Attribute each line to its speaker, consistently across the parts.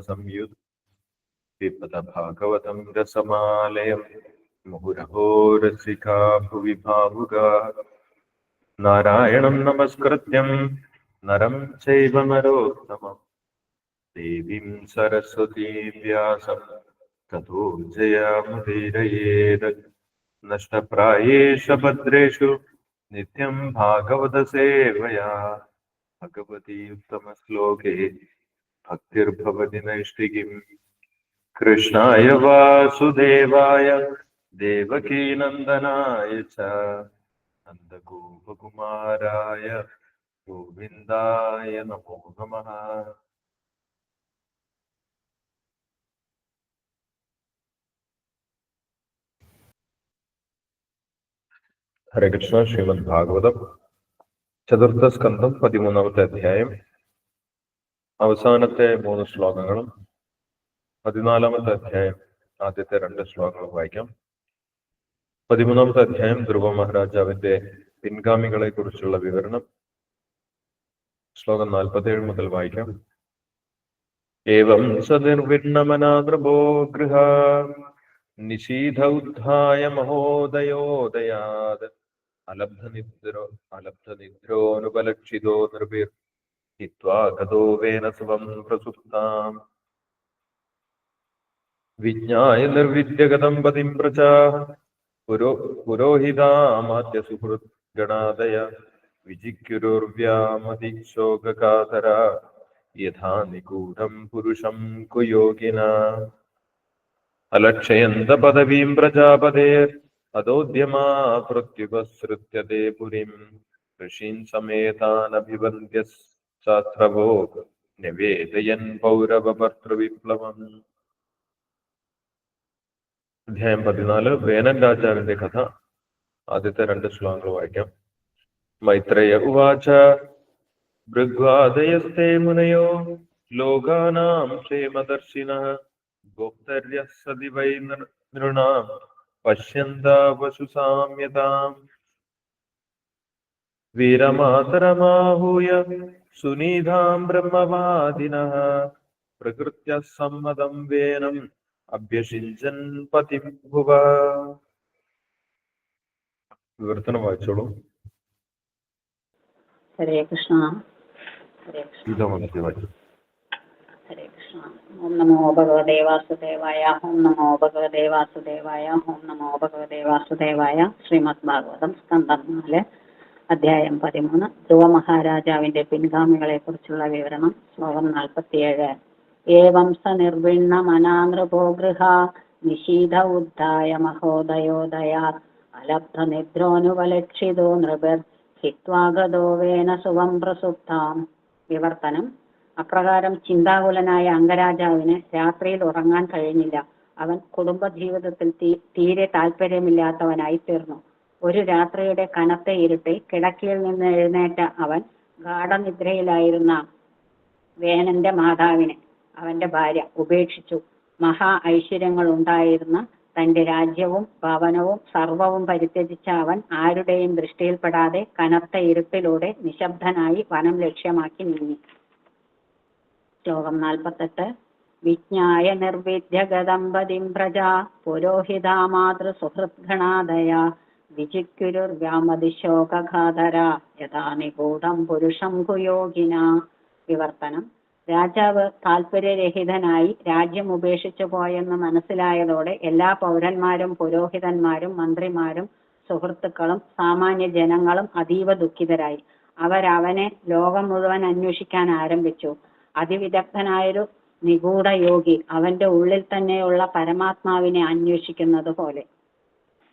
Speaker 1: संयुत पिबत भागवतं रसमालयं मुहुरहो रसिका भुवि भावुगा नारायणं नमस्कृत्यं नरं चैव नरोत्तमं देवीं सरस्वतीं व्यासं ततो जयामुदीरयेत् नष्टप्रायेष भद्रेषु नित्यं भागवतसेवया। भगवती उत्तमश्लोके ഭക്തിർഭവതി നൈഷ്ഠികിം കൃഷ്ണായ വാസുദേവായ ദേവകീനന്ദനായ ച നന്ദഗോപകുമാരായ ഗോവിന്ദായ നമോ നമ ഹരകൃഷ്ണ ശ്രീമദ് ഭാഗവതം ചതുർത്ഥ സ്കന്ധം പതിമൂന്നാമത്തെ അധ്യായം അവസാനത്തെ മൂന്ന് ശ്ലോകങ്ങളും പതിനാലാമത്തെ അധ്യായം ആദ്യത്തെ രണ്ട് ശ്ലോകങ്ങളും വായിക്കാം. പതിമൂന്നാമത്തെ അധ്യായം ധ്രുവ മഹാരാജാവിന്റെ പിൻഗാമികളെ കുറിച്ചുള്ള വിവരണം. ശ്ലോകം നാൽപ്പത്തേഴ് മുതൽ വായിക്കാം. ഏവം സനിർവിണ്ണമനാദ്രഭോ ഗൃഹ നിശീധ ഉദ്ധായ മഹോദയോദയാത്. അലബ്ധനിദ്രോ അലബ്ധനിദ്രോനുപലക്ഷിതോ നിർഭിർ हित्वा गतो वेन स्वं प्रसुप्ताम् विज्ञाय निर्विद्यगतं पतिं प्रचाह पुरो पुरोहितामाद्यसुहृद्गणादय विजिज्ञुरुर्व्यामतिशोककातरा यथा निगूढं पुरुषं कुयोगिना अलक्षयन्त पदवीं प्रजापतेर् अदोद्यमा प्रत्युपसृत्य ते पुरीं ऋषीन् समेतानभिवन्द्य ശാസ്ത്രവോ നിവേദയൻ പൗരവഭർത്തൃവിപ്ലവം. അധ്യായം പതിനാല് വേനൻ രാജാവിന്റെ കഥ. ആദ്യത്തെ രണ്ട് ശ്ലോകങ്ങൾ വായിക്കാം. മൈത്രേയ ഉവാച ഭൃഗ്വാദയസ്തേ മുനയോ ലോകാനാം ക്ഷേമദർശിന ഗോപ്തര്യ സതി വൈ നൃണാം പശ്യന്ത പശു സാമ്യതാം വീരമാതരമാഹൂയ സുനീതാം ബ്രഹ്മവാദിനഃ. പ്രകൃത്യ സമ്മതം വേനം അഭ്യഷിഞ്ചൻ പതിം ഭുവ വിവർത്തനം വായിച്ചോളൂ.
Speaker 2: ഹരേ കൃഷ്ണ. ഹരേ കൃഷ്ണ. ഹരേ കൃഷ്ണ. ഓം നമോ ഭഗവദേവാസുദേവായ ഓം നമോ ഭഗവദേവാസുദേവായ ഓം നമോ ഭഗവദേവാസുദേവായ ശ്രീമദ് ഭാഗവതം സ്കന്ധം നാല്. അധ്യായം പതിമൂന്ന്. ധ്രുവ മഹാരാജാവിന്റെ പിൻഗാമികളെ കുറിച്ചുള്ള വിവരണം ശ്ലോകം നാൽപ്പത്തിയേഴ്. ഏ വംശ നിർവിണ്ണ മനാനൃപോ ഗൃഹ ഉദ്ധായ മഹോദയോദയാ അലബ്ധ നിദ്രോനുപലക്ഷിതോ നൃപർ ഹിത്വാഗതോ വേന സുവം പ്രസുപ്താം. വിവർത്തനം. അപ്രകാരം ചിന്താകുലനായ അംഗരാജാവിന് രാത്രിയിൽ ഉറങ്ങാൻ കഴിഞ്ഞില്ല. അവൻ കുടുംബജീവിതത്തിൽ തീ തീരെ താല്പര്യമില്ലാത്തവനായി തീർന്നു ഒരു രാത്രിയുടെ കനത്ത ഇരുട്ടിൽ കിടക്കയിൽ നിന്ന് എഴുന്നേറ്റ അവൻ ഗാഠനിദ്രയിലായിരുന്ന വേനന്റെ മാതാവിനെ അവന്റെ ഭാര്യ ഉപേക്ഷിച്ചു. മഹാ ഐശ്വര്യങ്ങൾ ഉണ്ടായിരുന്ന തന്റെ രാജ്യവും ഭവനവും സർവവും പരിത്യജിച്ച അവൻ ആരുടെയും ദൃഷ്ടിയിൽപ്പെടാതെ കനത്ത ഇരുട്ടിലൂടെ നിശബ്ദനായി വനം ലക്ഷ്യമാക്കി നീങ്ങി. ശ്ലോകം നാൽപ്പത്തെട്ട്. വിജ്ഞായ നിർവിദ്യഗദമ്പതിം പ്രജ പുരോഹിതാ മാതൃസുഹൃദ്ഗണാദയ വിജിക്കുരുർവ്യാമതിശോകഘാതര യഥാ പുരുഷം കുയോഗിന. വിവർത്തനം. രാജാവ് താല്പര്യരഹിതനായി രാജ്യം ഉപേക്ഷിച്ചു പോയെന്ന് മനസ്സിലായതോടെ എല്ലാ പൗരന്മാരും പുരോഹിതന്മാരും മന്ത്രിമാരും സുഹൃത്തുക്കളും സാമാന്യ ജനങ്ങളും അതീവ ദുഃഖിതരായി. അവരവനെ ലോകം മുഴുവൻ അന്വേഷിക്കാൻ ആരംഭിച്ചു. അതിവിദഗ്ധനായൊരു നിഗൂഢ യോഗി അവന്റെ ഉള്ളിൽ തന്നെയുള്ള പരമാത്മാവിനെ അന്വേഷിക്കുന്നത് പോലെ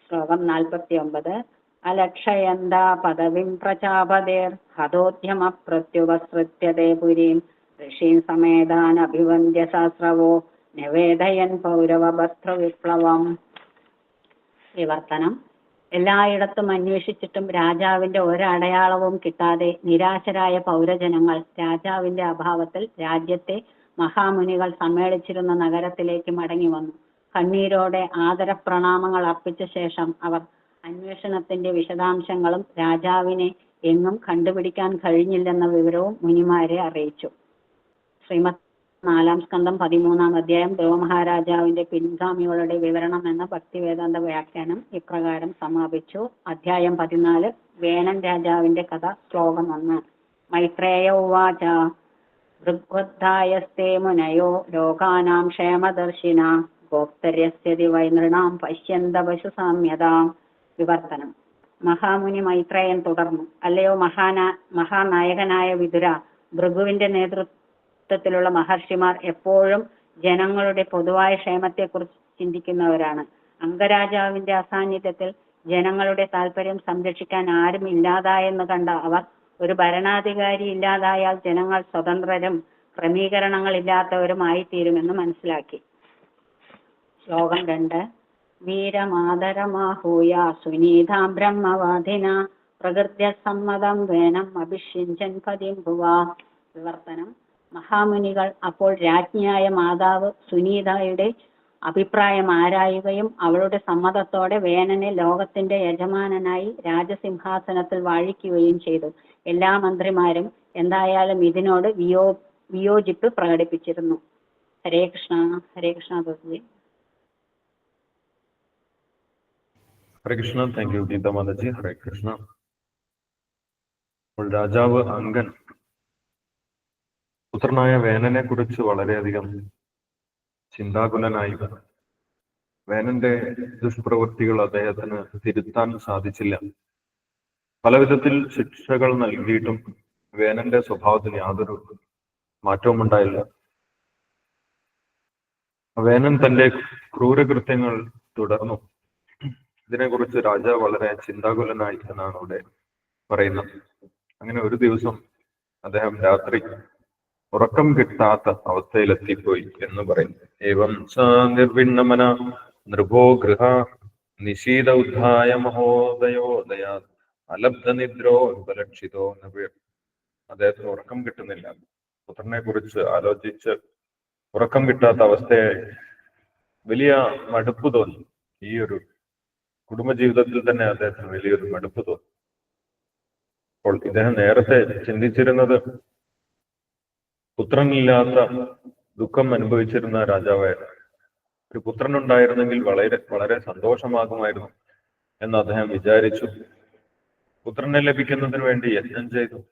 Speaker 2: ശ്ലോകം നാൽപ്പത്തി ഒമ്പത് അലക്ഷയന്ത പദവിം പ്രചാപതേർ ഹതോദ്യമ പ്രത്യുപസൃത്യതേ പുരീം. ഋഷീം സമേതാൻ അഭിവന്ദ്യ ശാസ്ത്രവോ നിവേദയൻ പൗരവ വിപ്ലവം. വിവർത്തനം. എല്ലായിടത്തും അന്വേഷിച്ചിട്ടും രാജാവിന്റെ ഒരടയാളവും കിട്ടാതെ നിരാശരായ പൗരജനങ്ങൾ രാജാവിന്റെ അഭാവത്തിൽ രാജ്യത്തെ മഹാമുനികൾ സമ്മേളിച്ചിരുന്ന നഗരത്തിലേക്ക് മടങ്ങി വന്നു. കണ്ണീരോടെ ആദരപ്രണാമങ്ങൾ അർപ്പിച്ച ശേഷം അവർ അന്വേഷണത്തിന്റെ വിശദാംശങ്ങളും രാജാവിനെ എങ്ങും കണ്ടുപിടിക്കാൻ കഴിഞ്ഞില്ലെന്ന വിവരവും മുനിമാരെ അറിയിച്ചു. ശ്രീമത് നാലാം സ്കന്ധം പതിമൂന്നാം അധ്യായം ധ്രുവ മഹാരാജാവിന്റെ പിൻഗാമികളുടെ വിവരണം എന്ന ഭക്തിവേദാന്ത വ്യാഖ്യാനം ഇപ്രകാരം സമാപിച്ചു. അധ്യായം പതിനാല് വേണൻ രാജാവിന്റെ കഥ ശ്ലോകം ഒന്ന്. മൈത്രേയ ഉവാച മുനയോ ലോകാനാം ക്ഷേമദർശിന. ഗോപ്തര്യസ്യതി വൈനൃണാം പശ്യന്ത പശു സാമ്യതാം വിവർത്തനം. മഹാമുനി മൈത്രയൻ തുടർന്നു. അല്ലയോ മഹാന മഹാനായകനായ വിതുര ഭൃഗുവിന്റെ നേതൃത്വത്തിലുള്ള മഹർഷിമാർ എപ്പോഴും ജനങ്ങളുടെ പൊതുവായ ക്ഷേമത്തെക്കുറിച്ച് ചിന്തിക്കുന്നവരാണ്. അംഗരാജാവിന്റെ അസാന്നിധ്യത്തിൽ ജനങ്ങളുടെ താല്പര്യം സംരക്ഷിക്കാൻ ആരും ഇല്ലാതായെന്ന് കണ്ട അവർ ഒരു ഭരണാധികാരി ഇല്ലാതായാൽ ജനങ്ങൾ സ്വതന്ത്രരും ക്രമീകരണങ്ങളില്ലാത്തവരുമായി തീരുമെന്ന് മനസ്സിലാക്കി. ശ്ലോകം രണ്ട്. വീരമാതരമാഹൂയ സുനീതാം ബ്രഹ്മവാദിന. പ്രകൃത്യ സമ്മതം വേനം അഭിഷിഞ്ചൻ പതിം ഭുവാ വിവർത്തനം. മഹാമുനികൾ അപ്പോൾ രാജ്ഞിയായ മാതാവ് സുനീതയുടെ അഭിപ്രായം ആരായുകയും അവളുടെ സമ്മതത്തോടെ വേനനെ ലോകത്തിന്റെ യജമാനനായി രാജസിംഹാസനത്തിൽ വാഴിക്കുകയും ചെയ്തു. എല്ലാ മന്ത്രിമാരും എന്തായാലും ഇതിനോട് വിയോ വിയോജിപ്പ് പ്രകടിപ്പിച്ചിരുന്നു. Hare Krishna Hare Krishna Bhagavathi
Speaker 1: Hare Krishna thank you Geetha Mataji. ഹരേ കൃഷ്ണ രാജാവ് അങ്കൻ. പുത്രനായ വേനനെ കുറിച്ച് വളരെയധികം ചിന്താകുലനായി. വേനന്റെ ദുഷ്പ്രവൃത്തികൾ അദ്ദേഹത്തിന് തിരുത്താൻ സാധിച്ചില്ല. പലവിധത്തിൽ ശിക്ഷകൾ നൽകിയിട്ടും വേനന്റെ സ്വഭാവത്തിന് യാതൊരു മാറ്റവും ഉണ്ടായില്ല. വേനൻ തന്റെ ക്രൂരകൃത്യങ്ങൾ തുടർന്നു. ഇതിനെക്കുറിച്ച് രാജാവ് വളരെ ചിന്താകുലനായി എന്നാണ് ഇവിടെ പറയുന്നത്. അങ്ങനെ ഒരു ദിവസം അദ്ദേഹം രാത്രി ഉറക്കം കിട്ടാത്ത അവസ്ഥയിലെത്തിപ്പോയി എന്ന് പറയും. ഏവം സ നിർവിണ്ണമന നൃപോ ഗൃഹ നിശീത ഉദ്ധായ മഹോദയോദയാ അലബ്ധ നിദ്രോ ഉപലക്ഷിതോ നവീർ അദ്ദേഹത്തിന് ഉറക്കം കിട്ടുന്നില്ല. പുത്രനെ കുറിച്ച് ആലോചിച്ച് ഉറക്കം കിട്ടാത്ത അവസ്ഥയെ വലിയ മടുപ്പ് തോന്നി. ഈ ഒരു കുടുംബജീവിതത്തിൽ തന്നെ അദ്ദേഹത്തിന് വലിയൊരു മടുപ്പ് തോന്നി. അപ്പോൾ ഇദ്ദേഹം നേരത്തെ ചിന്തിച്ചിരുന്നത് പുത്രനില്ലാത്ത ദുഃഖം അനുഭവിച്ചിരുന്ന രാജാവായിരുന്നു ഒരു പുത്രൻ ഉണ്ടായിരുന്നെങ്കിൽ വളരെ വളരെ സന്തോഷമാകുമായിരുന്നു എന്ന് അദ്ദേഹം വിചാരിച്ചു. പുത്രനെ ലഭിക്കുന്നതിന് വേണ്ടി യജ്ഞം ചെയ്തു.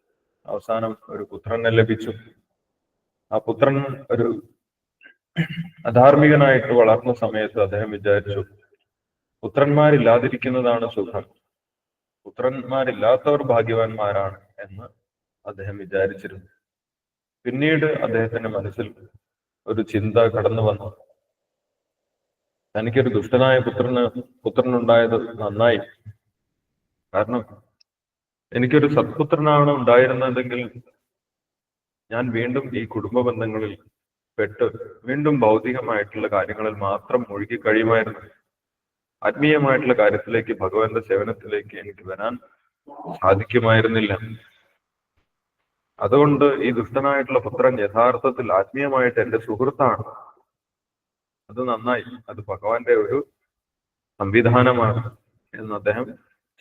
Speaker 1: അവസാനം ഒരു പുത്രനെ ലഭിച്ചു. ആ പുത്രൻ ഒരു അധാർമികനായിട്ട് വളർന്ന സമയത്ത് അദ്ദേഹം വിചാരിച്ചു പുത്രന്മാരില്ലാതിരിക്കുന്നതാണ് സുഖം. പുത്രന്മാരില്ലാത്തവർ ഭാഗ്യവാന്മാരാണ് എന്ന് അദ്ദേഹം വിചാരിച്ചിരുന്നു. പിന്നീട് അദ്ദേഹത്തിന്റെ മനസ്സിൽ ഒരു ചിന്ത കടന്നു വന്നു. തനിക്കൊരു ദുഷ്ടനായ പുത്രന് പുത്രനുണ്ടായത് നന്നായി. കാരണം എനിക്കൊരു സത്പുത്രനാണ് ഉണ്ടായിരുന്നതെങ്കിൽ ഞാൻ വീണ്ടും ഈ കുടുംബ ബന്ധങ്ങളിൽ പെട്ട് വീണ്ടും ഭൗതികമായിട്ടുള്ള കാര്യങ്ങളിൽ മാത്രം മുഴുകി കഴിയുമായിരുന്നു. ആത്മീയമായിട്ടുള്ള കാര്യത്തിലേക്ക് ഭഗവാന്റെ സേവനത്തിലേക്ക് എനിക്ക് വരാൻ സാധിക്കുമായിരുന്നില്ല. അതുകൊണ്ട് ഈ ദുഷ്ടനായിട്ടുള്ള പുത്രൻ യഥാർത്ഥത്തിൽ ആത്മീയമായിട്ട് എന്റെ സുഹൃത്താണ്. അത് നന്നായി. അത് ഭഗവാന്റെ ഒരു സംവിധാനമാണ് എന്ന് അദ്ദേഹം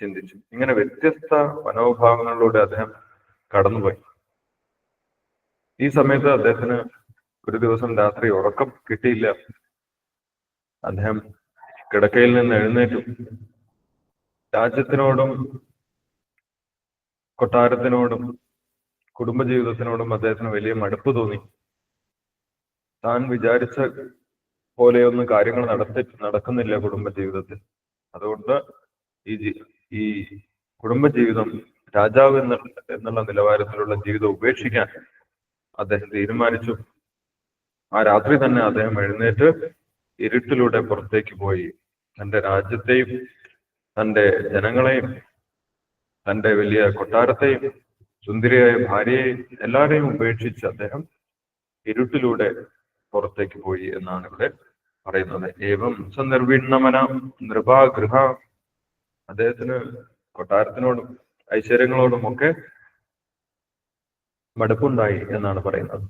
Speaker 1: ചിന്തിച്ചു. ഇങ്ങനെ വ്യത്യസ്ത മനോഭാവങ്ങളിലൂടെ അദ്ദേഹം കടന്നുപോയി. ഈ സമയത്ത് അദ്ദേഹത്തിന് ഒരു ദിവസം രാത്രി ഉറക്കം കിട്ടിയില്ല. അദ്ദേഹം കിടക്കയിൽ നിന്ന് എഴുന്നേറ്റു. രാജ്യത്തിനോടും കൊട്ടാരത്തിനോടും കുടുംബജീവിതത്തിനോടും അദ്ദേഹത്തിന് വലിയ മടുപ്പ് തോന്നി. താൻ വിചാരിച്ച പോലെയൊന്നും കാര്യങ്ങൾ നടത്തി നടക്കുന്നില്ല കുടുംബജീവിതത്തിൽ. അതുകൊണ്ട് ഈ ഈ കുടുംബജീവിതം രാജാവ് എന്ന എന്നുള്ള നിലവാരത്തിലുള്ള ജീവിതം ഉപേക്ഷിക്കാൻ അദ്ദേഹം തീരുമാനിച്ചു. ആ രാത്രി തന്നെ അദ്ദേഹം എഴുന്നേറ്റ് ഇരുട്ടിലൂടെ പുറത്തേക്ക് പോയി. തന്റെ രാജ്യത്തെയും തന്റെ ജനങ്ങളെയും തന്റെ വലിയ കൊട്ടാരത്തെയും സുന്ദരിയായ ഭാര്യയെയും എല്ലാവരെയും ഉപേക്ഷിച്ച് അദ്ദേഹം ഇരുട്ടിലൂടെ പുറത്തേക്ക് പോയി എന്നാണ് ഇവിടെ പറയുന്നത്. ഏവം സന്ദർഭിണ്ണമന നൃപാഗൃഹ. അദ്ദേഹത്തിന് കൊട്ടാരത്തിനോടും ഐശ്വര്യങ്ങളോടും ഒക്കെ മടുപ്പുണ്ടായി എന്നാണ് പറയുന്നത്.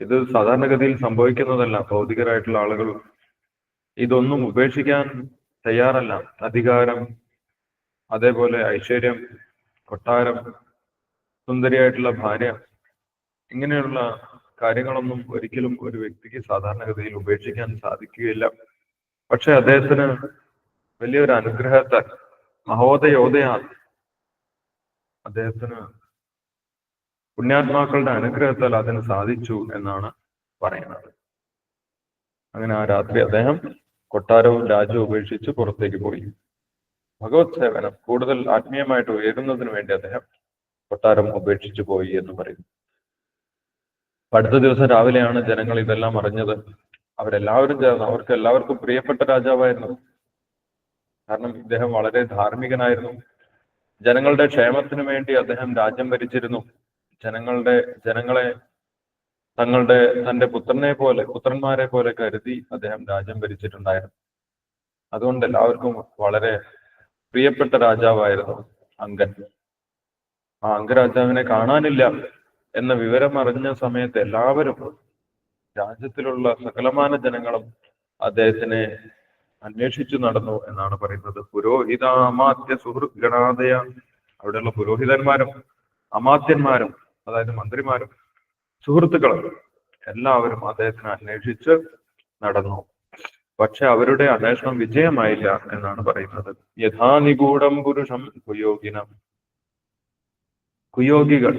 Speaker 1: ഇത് സാധാരണഗതിയിൽ സംഭവിക്കുന്നതല്ല. ഭൗതികരായിട്ടുള്ള ആളുകൾ ഇതൊന്നും ഉപേക്ഷിക്കാൻ തയ്യാറല്ല. അധികാരം അതേപോലെ ഐശ്വര്യം കൊട്ടാരം സുന്ദരിയായിട്ടുള്ള ഭാര്യ ഇങ്ങനെയുള്ള കാര്യങ്ങളൊന്നും ഒരിക്കലും ഒരു വ്യക്തിക്ക് സാധാരണഗതിയിൽ ഉപേക്ഷിക്കാൻ സാധിക്കുകയില്ല. പക്ഷെ അദ്ദേഹത്തിന് വലിയൊരു അനുഗ്രഹത്താൽ മഹോദയോദയാൽ അദ്ദേഹത്തിന് പുണ്യാത്മാക്കളുടെ അനുഗ്രഹത്താൽ അതിന് സാധിച്ചു എന്നാണ് പറയുന്നത്. അങ്ങനെ ആ രാത്രി അദ്ദേഹം കൊട്ടാരവും രാജ്യവും ഉപേക്ഷിച്ച് പുറത്തേക്ക് പോയി. ഭഗവത് സേവനം കൂടുതൽ ആത്മീയമായിട്ട് ഉയരുന്നതിന് വേണ്ടി അദ്ദേഹം കൊട്ടാരം ഉപേക്ഷിച്ചു പോയി എന്ന് പറയുന്നു. അടുത്ത ദിവസം രാവിലെയാണ് ജനങ്ങൾ ഇതെല്ലാം അറിഞ്ഞത്. അവരെല്ലാവരും ചേർന്ന് അവർക്ക് എല്ലാവർക്കും പ്രിയപ്പെട്ട രാജാവായിരുന്നു. കാരണം ഇദ്ദേഹം വളരെ ധാർമ്മികനായിരുന്നു. ജനങ്ങളുടെ ക്ഷേമത്തിനു വേണ്ടി അദ്ദേഹം രാജ്യം ഭരിച്ചിരുന്നു. ജനങ്ങളുടെ ജനങ്ങളെ തങ്ങളുടെ തന്റെ പുത്രനെ പോലെ പുത്രന്മാരെ പോലെ കരുതി അദ്ദേഹം രാജ്യം ഭരിച്ചിട്ടുണ്ടായിരുന്നു. അതുകൊണ്ട് എല്ലാവർക്കും വളരെ പ്രിയപ്പെട്ട രാജാവായിരുന്നു അങ്കൻ. ആ അങ്കരാജാവിനെ കാണാനില്ല എന്ന വിവരം അറിഞ്ഞ സമയത്ത് എല്ലാവരും രാജ്യത്തിലുള്ള സകലമാന ജനങ്ങളും അദ്ദേഹത്തിനെ അന്വേഷിച്ചു നടന്നു എന്നാണ് പറയുന്നത്. പുരോഹിത അമാത്യ ഗണാതയ അവിടെയുള്ള പുരോഹിതന്മാരും അമാത്യന്മാരും അതായത് മന്ത്രിമാരും സുഹൃത്തുക്കളും എല്ലാവരും അദ്ദേഹത്തിനെ അന്വേഷിച്ച് നടന്നു. പക്ഷെ അവരുടെ അന്വേഷണം വിജയമായില്ല എന്നാണ് പറയുന്നത്. യഥാനിഗൂഢം പുരുഷം കുയോഗിനം. കുയോഗികൾ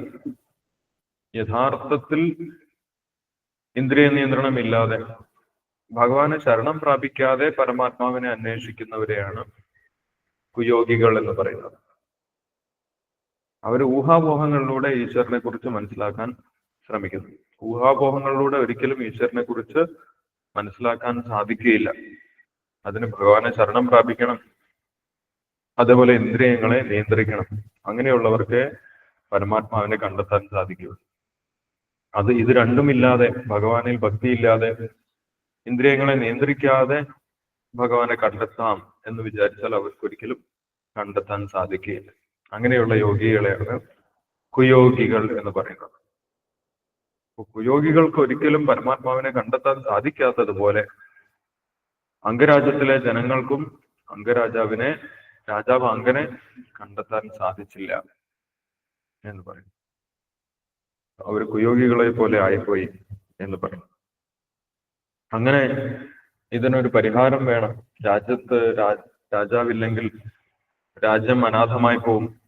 Speaker 1: യഥാർത്ഥത്തിൽ ഇന്ദ്രിയ നിയന്ത്രണമില്ലാതെ ഭഗവാനെ ശരണം പ്രാപിക്കാതെ പരമാത്മാവിനെ അന്വേഷിക്കുന്നവരെയാണ് കുയോഗികൾ എന്ന് പറയുന്നത്. അവർ ഊഹാപോഹങ്ങളിലൂടെ ഈശ്വരനെ കുറിച്ച് മനസ്സിലാക്കാൻ ശ്രമിക്കുന്നു. ഊഹാപോഹങ്ങളിലൂടെ ഒരിക്കലും ഈശ്വരനെ കുറിച്ച് മനസ്സിലാക്കാൻ സാധിക്കുകയില്ല. അതിന് ഭഗവാനെ ശരണം പ്രാപിക്കണം. അതേപോലെ ഇന്ദ്രിയങ്ങളെ നിയന്ത്രിക്കണം. അങ്ങനെയുള്ളവർക്ക് പരമാത്മാവിനെ കണ്ടെത്താൻ സാധിക്കൂ അത് ഇത് രണ്ടുമില്ലാതെ ഭഗവാനിൽ ഭക്തിയില്ലാതെ ഇന്ദ്രിയങ്ങളെ നിയന്ത്രിക്കാതെ ഭഗവാനെ കണ്ടെത്താം എന്ന് വിചാരിച്ചാൽ അവർക്കൊരിക്കലും കണ്ടെത്താൻ സാധിക്കുകയില്ല. അങ്ങനെയുള്ള യോഗികളെയാണ് കുയോഗികൾ എന്ന് പറയുന്നത്. കുയോഗികൾക്ക് ഒരിക്കലും പരമാത്മാവിനെ കണ്ടെത്താൻ സാധിക്കാത്തതുപോലെ അംഗരാജ്യത്തിലെ ജനങ്ങൾക്കും അംഗരാജാവിനെ രാജാവ് അങ്കനെ കണ്ടെത്താൻ സാധിച്ചില്ല എന്ന് പറയും അവർ കുയോഗികളെ പോലെ ആയിപ്പോയി എന്ന് പറയും അങ്ങനെ ഇതിനൊരു പരിഹാരം വേണം. രാജ്യത്ത് രാജാവില്ലെങ്കിൽ രാജ്യം അനാഥമായി പോവും.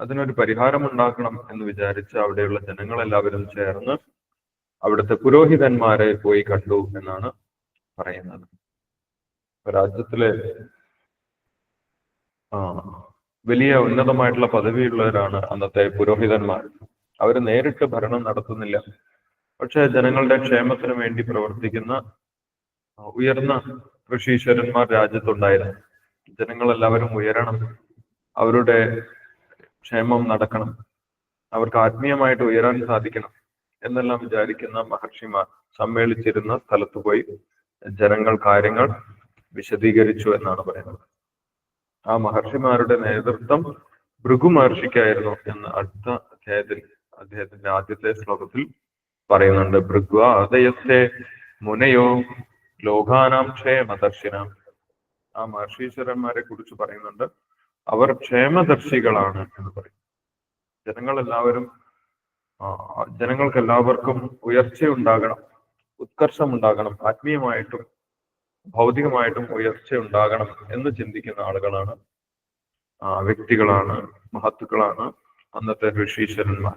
Speaker 1: അതിനൊരു പരിഹാരം ഉണ്ടാക്കണം എന്ന് വിചാരിച്ച് അവിടെയുള്ള ജനങ്ങളെല്ലാവരും ചേർന്ന് അവിടുത്തെ പുരോഹിതന്മാരെ പോയി കണ്ടു എന്നാണ് പറയുന്നത്. രാജ്യത്തിലെ ആ വലിയ ഉന്നതമായിട്ടുള്ള പദവിയുള്ളവരാണ് അന്നത്തെ പുരോഹിതന്മാർ. അവർ നേരിട്ട് ഭരണം നടത്തുന്നില്ല. പക്ഷെ ജനങ്ങളുടെ ക്ഷേമത്തിന് വേണ്ടി പ്രവർത്തിക്കുന്ന ഉയർന്ന ഋഷീശ്വരന്മാർ രാജ്യത്തുണ്ടായിരുന്നു. ജനങ്ങളെല്ലാവരും ഉയരണം അവരുടെ ക്ഷേമം നടക്കണം. അവർക്ക് ആത്മീയമായിട്ട് ഉയരാൻ സാധിക്കണം എന്നെല്ലാം വിചാരിക്കുന്ന മഹർഷിമാർ സമ്മേളിച്ചിരുന്ന സ്ഥലത്ത് പോയി ജനങ്ങൾ കാര്യങ്ങൾ വിശദീകരിച്ചു എന്നാണ് പറയുന്നത്. ആ മഹർഷിമാരുടെ നേതൃത്വം ഭൃഗു മഹർഷിക്കായിരുന്നു എന്ന് അടുത്ത അധ്യായത്തിൽ അദ്ദേഹത്തിന്റെ ആദ്യത്തെ ശ്ലോകത്തിൽ പറയുന്നുണ്ട്. ഭൃഗ്വ ആദയത്തെ മുനയോ ലോകാനാം ക്ഷേമദർശിനാം. ആ മഹർഷീശ്വരന്മാരെ കുറിച്ച് പറയുന്നുണ്ട്. അവർ ക്ഷേമദർശികളാണ് എന്ന് പറയും. ജനങ്ങളെല്ലാവരും ജനങ്ങൾക്ക് എല്ലാവർക്കും ഉയർച്ചയുണ്ടാകണം ഉത്കർഷം ഉണ്ടാകണം ആത്മീയമായിട്ടും ഭൗതികമായിട്ടും ഉയർച്ച ഉണ്ടാകണം എന്ന് ചിന്തിക്കുന്ന ആളുകളാണ് വ്യക്തികളാണ് മഹത്തുക്കളാണ് അന്നത്തെ ഋഷീശ്വരന്മാർ.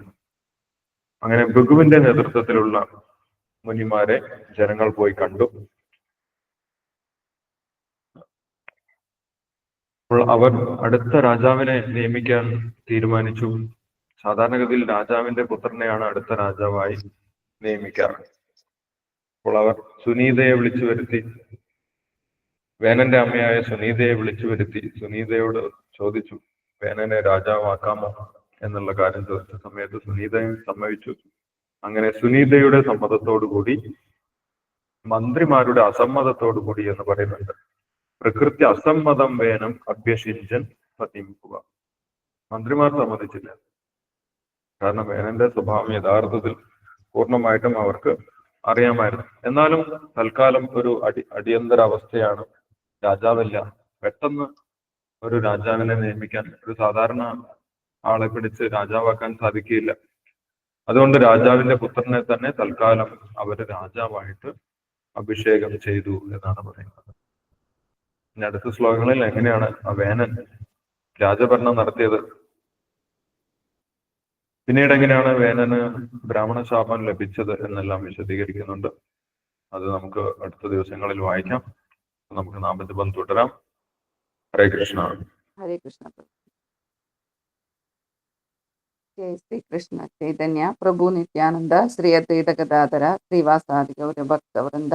Speaker 1: അങ്ങനെ ഭഗുവിന്റെ നേതൃത്വത്തിലുള്ള മുനിമാരെ ജനങ്ങൾ പോയി കണ്ടു. അപ്പോൾ അവർ അടുത്ത രാജാവിനെ നിയമിക്കാൻ തീരുമാനിച്ചു. സാധാരണഗതിയിൽ രാജാവിന്റെ പുത്രനെയാണ് അടുത്ത രാജാവായി നിയമിക്കാറ്. അപ്പോൾ അവർ സുനീതയെ വിളിച്ചു വരുത്തി. വേനന്റെ അമ്മയായ സുനീതയെ വിളിച്ചു വരുത്തി. സുനീതയോട് ചോദിച്ചു വേനനെ രാജാവാക്കാമോ? എന്നുള്ള കാര്യം ചോദിച്ച സമയത്ത് സുനീതയും സമ്മതിച്ചു. അങ്ങനെ സുനീതയുടെ സമ്മതത്തോടു കൂടി മന്ത്രിമാരുടെ അസമ്മതത്തോടു കൂടി എന്ന് പറയുന്നുണ്ട്. പ്രകൃതി അസമ്മതം വേനം അഭ്യസിഞ്ചൻ പതിമ്പുക. മന്ത്രിമാർ സമ്മതിച്ചില്ല. കാരണം വേനന്റെ സ്വഭാവം യഥാർത്ഥത്തിൽ പൂർണമായിട്ടും അവർക്ക് അറിയാമായിരുന്നു. എന്നാലും തൽക്കാലം ഒരു അടി അടിയന്തരാവസ്ഥയാണ് രാജാവില്ല. പെട്ടെന്ന് ഒരു രാജാവിനെ നിയമിക്കാൻ ഒരു സാധാരണ ആളെ പിടിച്ച് രാജാവാക്കാൻ സാധിക്കില്ല അതുകൊണ്ട് രാജാവിന്റെ പുത്രനെ തന്നെ തൽക്കാലം അവർ രാജാവായിട്ട് അഭിഷേകം ചെയ്തു എന്നാണ് പറയുന്നത്. പിന്നെ അടുത്ത ശ്ലോകങ്ങളിൽ എങ്ങനെയാണ് ആ വേനൻ രാജഭരണം നടത്തിയത്? പിന്നീട് എങ്ങനെയാണ് വേനന് ബ്രാഹ്മണ ശാപം ലഭിച്ചത് എന്നെല്ലാം വിശദീകരിക്കുന്നുണ്ട്. അത് നമുക്ക് അടുത്ത ദിവസങ്ങളിൽ വായിക്കാം. നമുക്ക് നാമജപം തുടരാം. ഹരേ കൃഷ്ണ.
Speaker 3: ഹരേ കൃഷ്ണ ജയ ശ്രീകൃഷ്ണ ചൈതന്യ പ്രഭു നിത്യാനന്ദ ശ്രീ അദ്വൈത ഗതാതര ശ്രീവാസാദി ಗೌರ ಭಕ್ತವೃಂದ